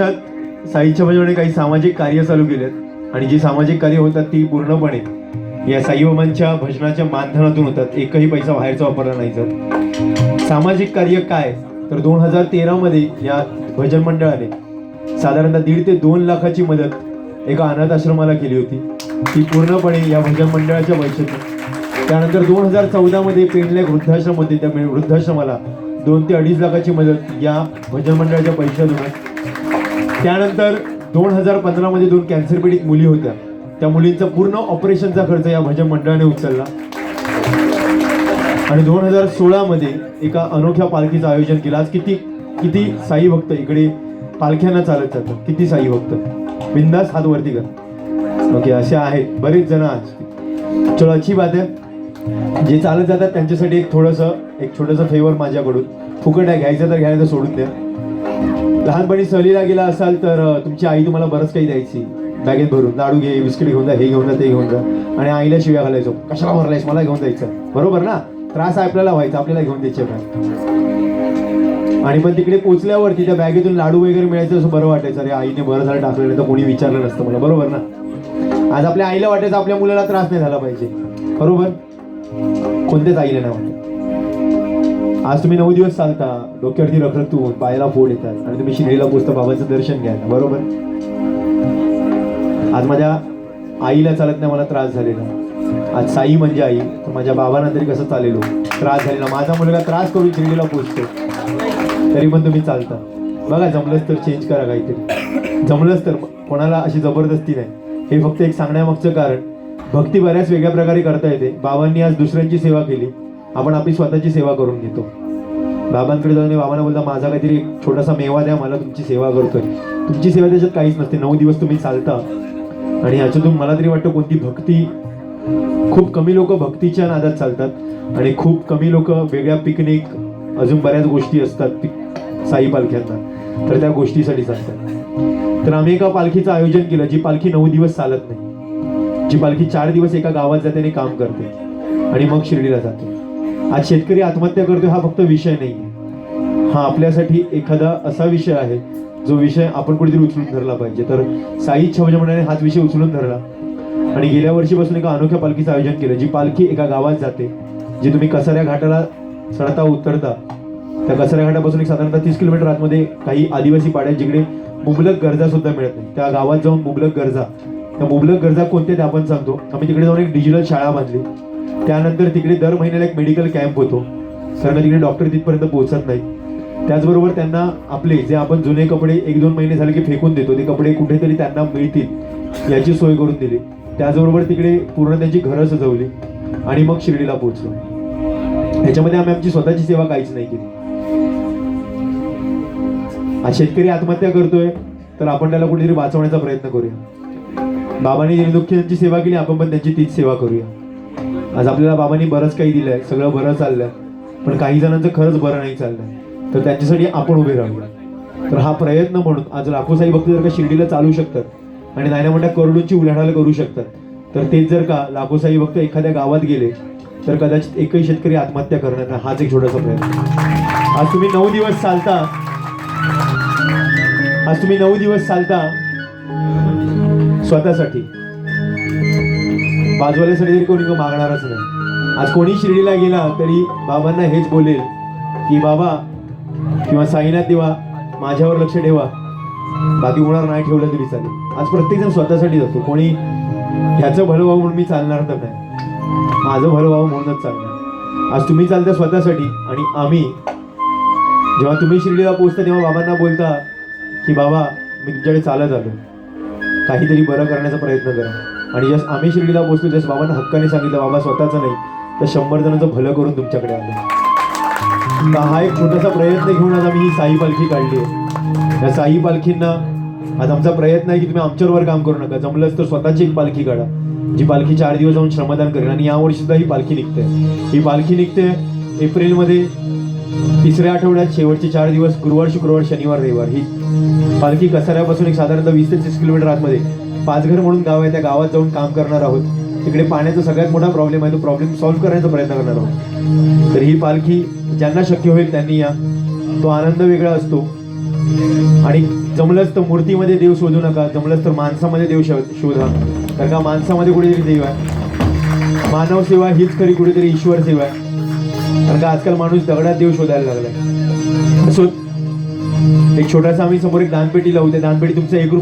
वर्षात साईच्या भजनाने काही सामाजिक कार्य चालू केलेत. आणि जी सामाजिक कार्य होतात ती पूर्णपणे या साईबाबांच्या भजनाच्या मानधनातून होतात. एकही पैसा बाहेरचा वापरला नाही जात. सामाजिक कार्य काय? तर दोन हजार तेरामध्ये या भजन मंडळाने साधारणतः दीड ते दोन लाखाची मदत एका अनाथ आश्रमाला केली होती. ती पूर्णपणे या भजन मंडळाच्या पैशातून. त्यानंतर दोन हजार चौदामध्ये पेणला एक वृद्धाश्रम होते त्या वृद्धाश्रमाला दोन ते अडीच लाखाची मदत या भजन मंडळाच्या पैशातून त्यानंतर दोन हजार पंधरामध्ये दोन कॅन्सर पीडित मुली होत्या. त्या मुलींचा पूर्ण ऑपरेशनचा खर्च या भजन मंडळाने उचलला. आणि दोन हजार सोळामध्ये एका अनोख्या पालखीचं आयोजन केलं. आज किती किती साई भक्त इकडे पालख्यांना चालत जातात. किती साई भक्त. बिंदास हात वरती कर. ओके असे आहेत बरेच जण आज. चलो अच्छी बात आहे जे चालत जातात त्यांच्यासाठी एक थोडंसं एक छोटंसं फेवर माझ्याकडून. फुकट आहे घ्यायचं तर घ्यायचं सोडून द्या. लहानपणी सहलीला गेला असाल तर तुमची आई तुम्हाला बरंच काही द्यायची. बॅगेत भरून लाडू घे बिस्किट घेऊन जा हे घेऊन जा ते घेऊन जा. आणि आईला शिव्या घालायचो. कशाला भरलायस मला घेऊन जायचं. बरोबर ना? त्रास आहे आपल्याला व्हायचा आपल्याला घेऊन द्यायचे आणि पण तिकडे पोचल्यावरती त्या बॅगेतून लाडू वगैरे मिळायचं असं बरं वाटायचं. अरे आईने बरं झालं टाकलेलं तर कोणी विचारलं नसतं मला. बरोबर ना? आज आपल्या आईला वाटायचं आपल्या मुलाला त्रास नाही झाला पाहिजे. बरोबर? कोणत्याच आईला नाही वाटत. आज तुम्ही नऊ दिवस चालता डोक्यावरती रखरखतून पायाला फोड येतात. आणि तुम्ही शिर्डीला पोचता बाबाचं दर्शन घ्या बरोबर? आज माझ्या आईला चालत नाही मला त्रास झालेला. आज साई म्हणजे आई तर माझ्या बाबांना तरी कसं चालेलो? त्रास झालेला. माझा मुलगा त्रास करून शिर्डीला पोचतो तरी पण तुम्ही चालता. बघा जमलंच तर चेंज करा काहीतरी. जमलंच तर कोणाला अशी जबरदस्ती नाही. हे फक्त एक सांगण्यामागचं कारण भक्ती बऱ्याच वेगळ्या प्रकारे करता येते. बाबांनी आज दुसऱ्यांची सेवा केली. आपण आपली स्वतःची सेवा करून घेतो. बाबांकडे जाऊन बाबांना बोलता माझा काहीतरी एक छोटासा मेवा द्या मला तुमची सेवा करतोय. तुमची सेवा त्याच्यात काहीच नसते. नऊ दिवस तुम्ही चालता. आणि ह्याच्यातून मला तरी वाटतं कोणती भक्ती खूप कमी लोक भक्तीच्या नादात चालतात. आणि खूप कमी लोक वेगळ्या पिकनिक अजून बऱ्याच गोष्टी असतात पिक साई पालख्यांना. तर त्या गोष्टीसाठी चालतात. तर आम्ही एका पालखीचं आयोजन केलं जी पालखी नऊ दिवस चालत नाही. जी पालखी चार दिवस एका गावात जाते आणि काम करते. आणि मग शिर्डीला जाते. आज शेतकरी आत्महत्या करतोय हा फक्त विषय नाही हा आपल्यासाठी एखादा असा विषय आहे जो विषय आपण कुठेतरी उचलून धरला पाहिजे. तर साई छवजमण्याने म्हणजे हाच विषय उचलून धरला. आणि गेल्या वर्षीपासून एका अनोख्या पालखीचं आयोजन केलं जी पालखी एका गावात जाते जी तुम्ही कसाऱ्या घाटाला चढता उतरता त्या कसाऱ्या घाटापासून एक साधारणतः तीस किलोमीटर आतमध्ये काही आदिवासी पाड्या जिकडे मुबलक गरजा सुद्धा मिळत नाही. त्या गावात जाऊन मुबलक गरजा त्या मुबलक गरजा कोणत्या त्या आपण सांगतो. आम्ही तिकडे जाऊन एक डिजिटल शाळा बांधली. त्यानंतर तिकडे दर महिन्याला एक मेडिकल कॅम्प होतो. कारण तिकडे डॉक्टर तिथपर्यंत पोहोचत नाही. त्याचबरोबर त्यांना आपले जे आपण जुने कपडे एक दोन महिने झाले की फेकून देतो ते कपडे कुठेतरी त्यांना मिळतील याची सोय करून दिली. त्याचबरोबर तिकडे पूर्ण त्यांची घरं सजवली आणि मग शिर्डीला पोहोचलो. ह्याच्यामध्ये आम्ही आमची स्वतःची सेवा काहीच नाही केली. आज शेतकरी आत्महत्या करतोय तर आपण त्याला कुठेतरी वाचवण्याचा प्रयत्न करूया. बाबांनी निर्दुःखींची सेवा केली आपण पण त्यांची तीच सेवा करूया. आज आपल्याला बाबांनी बरंच काही दिलंय सगळं बरं चाललंय पण काही जणांचं खरंच बरं नाही चाललंय. तर त्यांच्यासाठी आपण उभे राहूया. तर हा प्रयत्न म्हणून आज लाखोसाई भक्त जर का शिर्डीला चालू शकतात आणि नायना मोठ्या करोडोंची उलाढाल करू शकतात. तर तेच जर का लाखोसाई भक्त एखाद्या गावात गेले तर कदाचित एकही शेतकरी आत्महत्या करणार नाही. हाच एक छोटासा प्रयत्न. आज तुम्ही नऊ दिवस चालता. आज तुम्ही नऊ दिवस चालता. स्वतःसाठी. बाजूवाल्यासाठी तरी कोणी मागणारच नाही. आज कोणी शिर्डीला गेला तरी बाबांना हेच बोलेल की बाबा किंवा साईनाथ देवा माझ्यावर लक्ष ठेवा. बाकी कोणावर नाही ठेवलं तरी चालेल. आज प्रत्येकजण स्वतःसाठी जातो. कोणी ह्याचं भलं व्हावं म्हणून मी चालणार तर नाही माझं भलं व्हावं म्हणूनच चालणार. आज तुम्ही चालता स्वतःसाठी आणि आम्ही. जेव्हा तुम्ही शिर्डीला पोहोचता तेव्हा बाबांना बोलता की बाबा मी तुमच्याकडे चालत आलो. काहीतरी बरं करण्याचा प्रयत्न करा. आणि जस आम्ही शिर्डीला पोचलो जस बाबांना हक्काने सांगितलं बाबा स्वतःचं नाही तर शंभर जणांचं भलं करून तुमच्याकडे आलो. हा एक छोटासा प्रयत्न घेऊन आज आम्ही ही साई पालखी काढली आहे. या साई पालखींना आज आमचा प्रयत्न आहे की तुम्ही आमच्यावर काम करू नका. जमलंच तर स्वतःची एक पालखी काढा जी पालखी चार दिवस जाऊन श्रमदान करेल. आणि यावर्षी सुद्धा ही पालखी निघते. ही पालखी निघते एप्रिलमध्ये तिसऱ्या आठवड्यात शेवटचे चार दिवस गुरुवार शुक्रवार शनिवार रविवार. ही पालखी कसाऱ्यापासून एक साधारणतः वीस ते तीस किलोमीटर आतमध्ये पाचघर म्हणून गाव आहे त्या गावात जाऊन काम करणार आहोत. तिकडे पाण्याचा सगळ्यात मोठा प्रॉब्लेम आहे तो प्रॉब्लेम सॉल्व्ह करण्याचा प्रयत्न करणार आहोत. तर ही पालखी ज्यांना शक्य होईल त्यांनी या. तो आनंद वेगळा असतो. आणि जमलंच तर मूर्तीमध्ये देव शोधू नका जमलंच तर माणसामध्ये देव शोधा. कारण का माणसामध्ये कुठेतरी देव आहे. मानव सेवा हीच खरी कुठेतरी ईश्वर सेवा आहे. कारण का आजकाल माणूस दगडात देव शोधायला लागलाय. असो एक छोटासा आम्ही समोर एक दानपेटी लावू त्या दानपेटी तुमचं एक रुपया